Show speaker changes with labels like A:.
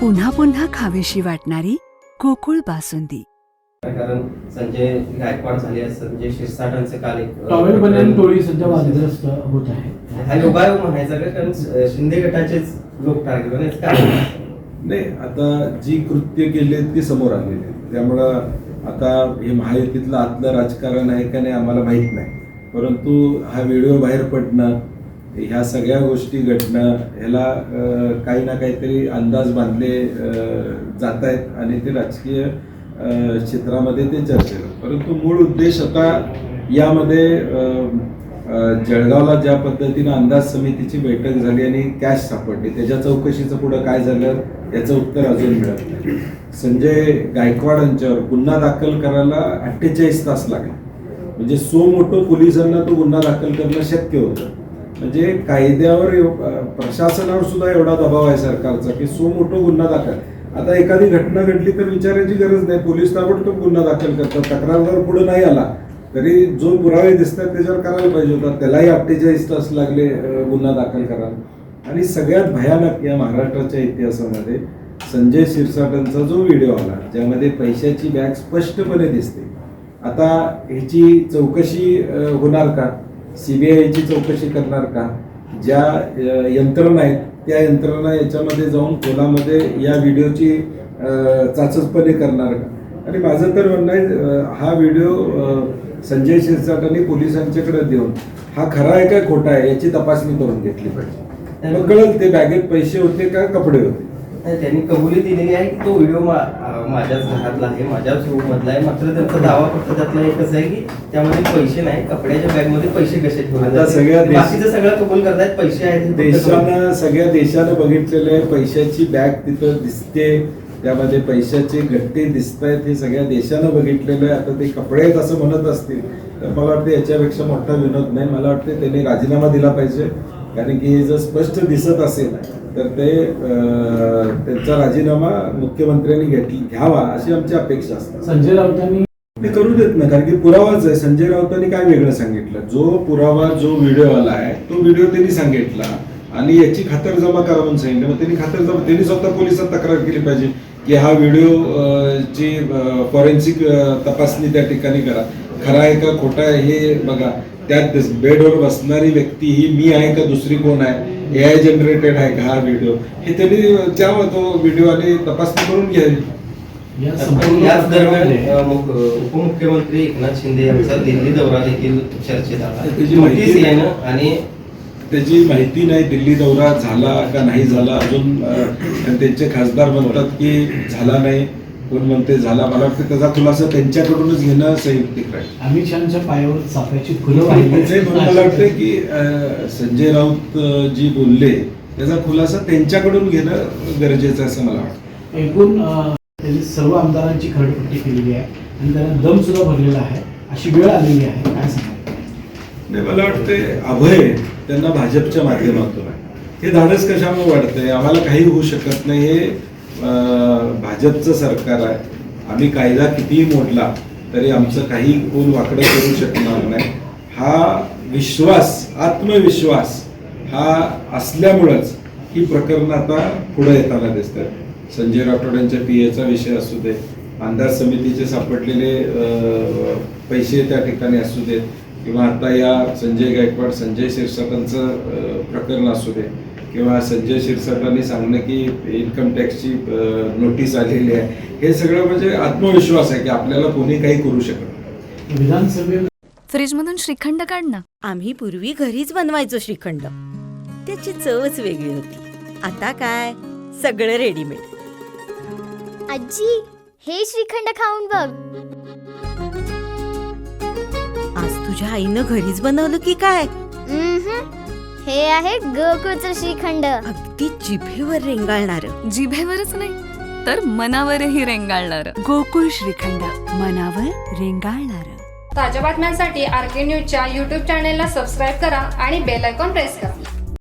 A: पुन्हा पुन्हा खावीशी वाटणारी गोकुळ बासुंदी.
B: कारण संजय गायकवाड झाले आहेत संजय शिरसाटांचे काल
C: टॉवेल टोळी सध्या वादग्रस्त होत आहे.
B: हा योगायोग म्हणायचा का? कारण शिंदे गटाचेच लोक टार्गेट बनायचं काय
D: नाही आता जी कृत्य केली आहेत ती समोर आलेली आहेत. त्यामुळं आता हे महायुतीतलं आतलं राजकारण आहे का नाही आम्हाला माहीत नाही. परंतु हा व्हिडिओ बाहेर पडणं ह्या सगळ्या गोष्टी घडणं ह्याला काही ना काहीतरी अंदाज बांधले जात आहेत आणि ते राजकीय क्षेत्रामध्ये ते चर्चेत आहेत. परंतु मूळ उद्देश आता यामध्ये जळगावला ज्या पद्धतीनं अंदाज समितीची बैठक झाली आणि कॅश सापडली त्याच्या चौकशीचं पुढं काय झालं याचं उत्तर अजून मिळत नाही. संजय गायकवाड यांच्यावर गुन्हा दाखल करायला अठ्ठेचाळीस तास लागले. म्हणजे सो मोठं पोलिसांना तो गुन्हा दाखल करणं शक्य होतं. म्हणजे कायद्यावर प्रशासनावर सुद्धा एवढा दबाव आहे सरकारचा की सो मोठं गुन्हा दाखल. आता एखादी घटना घडली तर विचारायची गरज नाही. पोलीस ताबडतोब गुन्हा दाखल करतात. तक्रारदार पुढे नाही आला तरी जो पुरावे दिसतात त्याच्यावर करायला पाहिजे होता. त्यालाही अठ्ठेचाळीस तास लागले गुन्हा दाखल करायला. आणि सगळ्यात भयानक या महाराष्ट्राच्या इतिहासामध्ये संजय शिरसाटांचा जो व्हिडिओ आला ज्यामध्ये पैशाची बॅग स्पष्टपणे दिसते. आता ह्याची चौकशी होणार का? सी बी आयची चौकशी करणार का? ज्या यंत्रणा आहेत त्या यंत्रणा याच्यामध्ये जाऊन खोलामध्ये या व्हिडिओची चाचसपणे चाचपणे करणार का? आणि माझं तर म्हणणं आहे हा व्हिडिओ संजय शिरसाटांनी पोलिसांच्याकडे देऊन हा खरा आहे का खोटा आहे याची तपासणी करून घेतली पाहिजे. मग कळेल ते बॅगेत पैसे होते का कपडे होते?
B: नाही, त्यांनी कबुली दिलेली आहे की तो व्हिडिओ माझ्याच घरातला आहे माझ्याच रूम मधला आहे. मात्र त्यांचा दावा फक्त त्यातला एकच आहे की त्यामध्ये पैसे नाही कपड्याच्या बॅगमध्ये पैसे कसे ठेवले.
D: सगळ्या
B: बाकीचं सगळं कबूल करतायत पैसे आहेत
D: देशानं सगळ्या देशानं बघितलेलं आहे पैशाची बॅग तिथं दिसते त्यामध्ये पैशाचे गट्टे दिसत आहेत हे सगळ्या देशानं बघितलेलं आहे. आता ते कपडे आहेत असं म्हणत असतील तर मला वाटतं याच्यापेक्षा मोठा विनोद नाही. मला वाटतं त्यांनी राजीनामा दिला पाहिजे. कारण की हे जर स्पष्ट दिसत असेल तर ते त्यांचा राजीनामा मुख्यमंत्र्यांनी घेतली घ्यावा अशी आमची अपेक्षा असते.
C: संजय राऊतांनी
D: ते करू देत ना कारण की पुरावाच आहे. संजय राऊतांनी काय वेगळं सांगितलं? जो पुरावा जो व्हिडिओ आला आहे तो व्हिडिओ त्यांनी सांगितला. आणि याची खातर जमा करा म्हणून सांगितलं. मग त्यांनी खातर जमा त्यांनी स्वतः पोलिसात तक्रार केली पाहिजे की हा व्हिडिओ ची फॉरेन्सिक तपासणी त्या ठिकाणी करा. खरा आहे का खोटा आहे हे बघा. त्यात बेडवर बसणारी व्यक्ती ही मी आहे का दुसरी कोण आहे? ए आय जनरेटेड आहे का हा व्हिडिओ हे त्यांनी त्या तो व्हिडिओ आणि तपासणी करून घ्यावी.
C: या
B: पण
C: संपूर्ण
B: याच दरम्यान उपमुख्यमंत्री एकनाथ शिंदे यांचा दिल्ली दौरा देखील चर्चेत आला.
D: त्याची माहिती-
B: आणि
D: त्याची माहिती नाही दिल्ली दौरा झाला का नाही झाला अजून त्यांचे खासदार म्हणतात की झाला नाही. कोण म्हणते झाला मला वाटतं त्याचा खुलासा त्यांच्याकडूनच घेणं संयुक्तिक राहील.
C: अमित शहाच्या पायावर चाफ्याची फुलं वाहिली.
D: म्हणून मला वाटतं की अं, संजय राऊत अं, जी बोलले त्याचा खुलासा त्यांच्याकडून घेणं गरजेचं आहे असं मला वाटतं.
C: एकूण अं, त्यांनी सर्व आमदारांची खरडपट्टी केलेली आहे आणि त्यांना दम सुद्धा भरलेला आहे. अशी वेळ आलेली आहे. काय सांगाल?
D: नाही मला वाटते अभय त्यांना भाजपच्या माध्यमातून आहे. हे धाडस कशामुळे वाढतंय? आम्हाला काही होऊ शकत नाही हे अं, भाजपचं सरकार आहे. आम्ही कायदा कितीही मोडला तरी आमचं काही कोण वाकडं करू शकणार नाही. हा विश्वास आत्मविश्वास हा असल्यामुळंच ही प्रकरणं आता पुढे येताना दिसतात. संजय राठोडांच्या पी एचा विषय असू दे अंदाज समितीचे सापडलेले पैसे त्या ठिकाणी असू देत किंवा आता या संजय गायकवाड संजय शिरसाटांचं प्रकरण असू दे किंवा संजय शिरसाटांनी सांगणं की इन्कम टॅक्सची नोटीस आलेली आहे. हे सगळं म्हणजे आत्मविश्वास आहे की आपल्याला कोणी काही करू शकत
E: फ्रीजमधून श्रीखंड काढ ना.
F: आम्ही पूर्वी घरीच बनवायचो श्रीखंड. त्याची चवच वेगळी होती. आता काय? सगळं रेडीमेड
G: आजी हे श्रीखंड खाऊन बघ.
F: आज तुझ्या आईनं घरीच बनवलं की काय.
G: हे आहे गोकुळचं श्रीखंड.
F: अगदी जिभेवर रेंगाळणार.
E: जिभेवरच नाही तर मनावरही रेंगाळणार.
A: गोकुळ श्रीखंड मनावर रेंगाळणार.
H: ताज्या बातम्यांसाठी आर के न्यूजच्या यूट्यूब चॅनेलला सबस्क्राईब करा आणि बेल आयकॉन प्रेस करा.